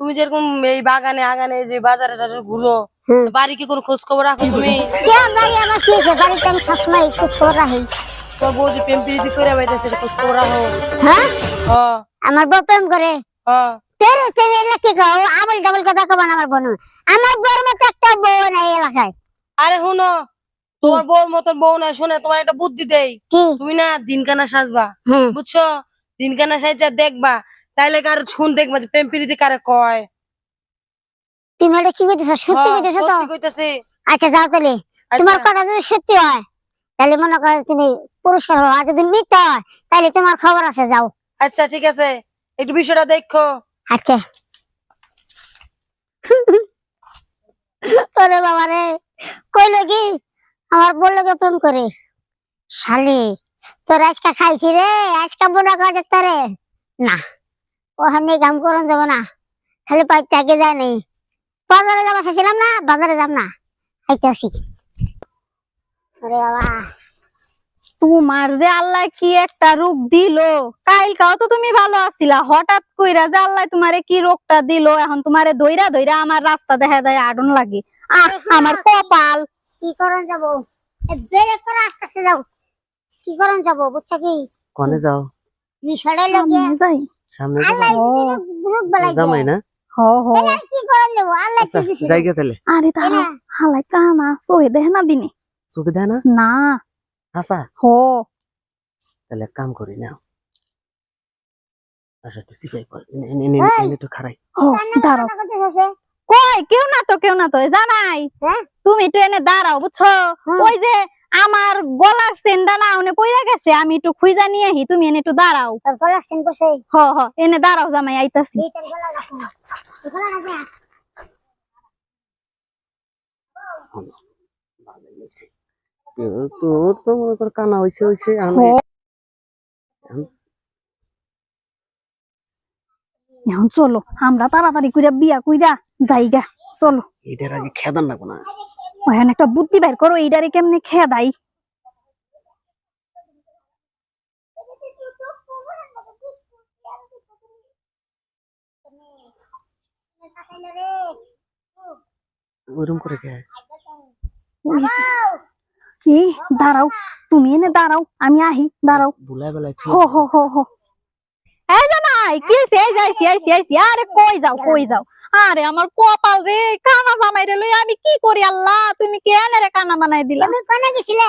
তুমি যেরকম এই বাগানে আগানে যে বাজারে টাজারে ঘুরো। বাড়ি কি কোনো খোঁজ খবর রাখো তুমি? সবসময় খোঁজ খবর রাখি। তোর বউ যে প্রেম প্রীতি করে বাইতেছে খোঁজ খবর রাখো। হ্যাঁ? আমার বউ প্রেম করে? হ। তেরে তেরে এলাকা কি কও আবল ডাবল কথা কব না আমার বোন। আমার বউর মতো একটা বউ নাই এলাকায়। আরে শুনো তোমার বউর মতন বউ না শুনে তোমার একটা বুদ্ধি দেই। তুমি না দিনকানা সাজবা বুঝছ? দিনকানা সাজা দেখবা তাইলে কার শুন দেখবা যে প্রেম প্রীতি কারে কয়। তুমি এটা কি কইতেছ? সত্যি কইতেছ তো? সত্যি কইতাছি। আচ্ছা যাও তাহলে। আচ্ছা, তোমার কথা যদি সত্যি হয় তাহলে মনে করো তুমি পুরস্কার পাবো আর যদি মিথ্যা হয় তাহলে তোমার খবর আছে যাও। আচ্ছা ঠিক আছে। একটু বিষয়টা দেখো। আচ্ছা। ওরে বাবা রে কইলো কি? আমার বলল কে প্রেম করে শালি তোর আজকা খাইছি রে আজকা বোনা কাজ তোরে না ওখানে কাম করন যাব না খালি পাই তাকে যায় নাই বাজারে যাব চাইছিলাম না বাজারে যাব না। আইতে আসি ওরে বাবা তোমার যে আল্লাহ কি একটা রোগ দিল কালকাও তো তুমি ভালো আছিলা হঠাৎ কইরা যে আল্লাহ তোমারে কি রোগটা দিল এখন তোমারে দইরা দইরা আমার রাস্তা দেখা যায় আডন লাগে। আহ আমার কপাল কি করন যাব? বেরে করে আস্তে আস্তে যাও। কি করন যাব বুঝছ কি? কনে যাও। বিষয়টা লাগে। যাই। সামনে আল্লাহ যাও। গ্রুপ বালাই জামাই না? হ হ। কি করন যাব? আল্লাহ আচ্ছা কি দিছে? জায়গা তাহলে। আরে তারা হালাই কানা সোহে দেহ না দিনে। সুবিধা না? না। আচ্ছা। হ। তাহলে কাম করি না আচ্ছা একটু সিপাই কর। নে, নে, নে, একটু খারাই হ দাঁড়াও। কই কেউ না তো কেউ না তো জানাই হ্যাঁ? তুমি একটু এনে দাঁড়াও বুঝছ। ওই যে আমার গলার সেন্ডা না ওনে পইরা গেছে আমি একটু খুঁজা নিয়ে আহি তুমি এনে একটু দাঁড়াও। তারপর আসছেন বসে। হ হ এনে দাঁড়াও জামাই আইতাছি। তো তো মনে কর কানা। এখন চলো আমরা তাড়াতাড়ি কইরা বিয়া কইরা যাইগা চলো। এটার আগে খেদান লাগবো না। ওখানে একটা বুদ্ধি বের করো এইটারে কেমনে খেয়ে দাই ওরম করে কে দাঁড়াও তুমি এনে দাঁড়াও আমি আহি দাঁড়াও। হো হো হো হো। এই জামাই কি হইছে? এই যাইছি আইছি আইছি আরে কই যাও কই যাও আরে আমার কপাল রে কানা জামাই রে লই আমি কি করি আল্লাহ তুমি কেন রে কানা বানাই দিলা তুমি কোনে গেছিলে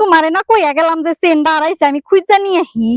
তোমারে না কইয়া গেলাম যে সেন্ডার আইছে আমি খুঁজতে নিয়ে আহি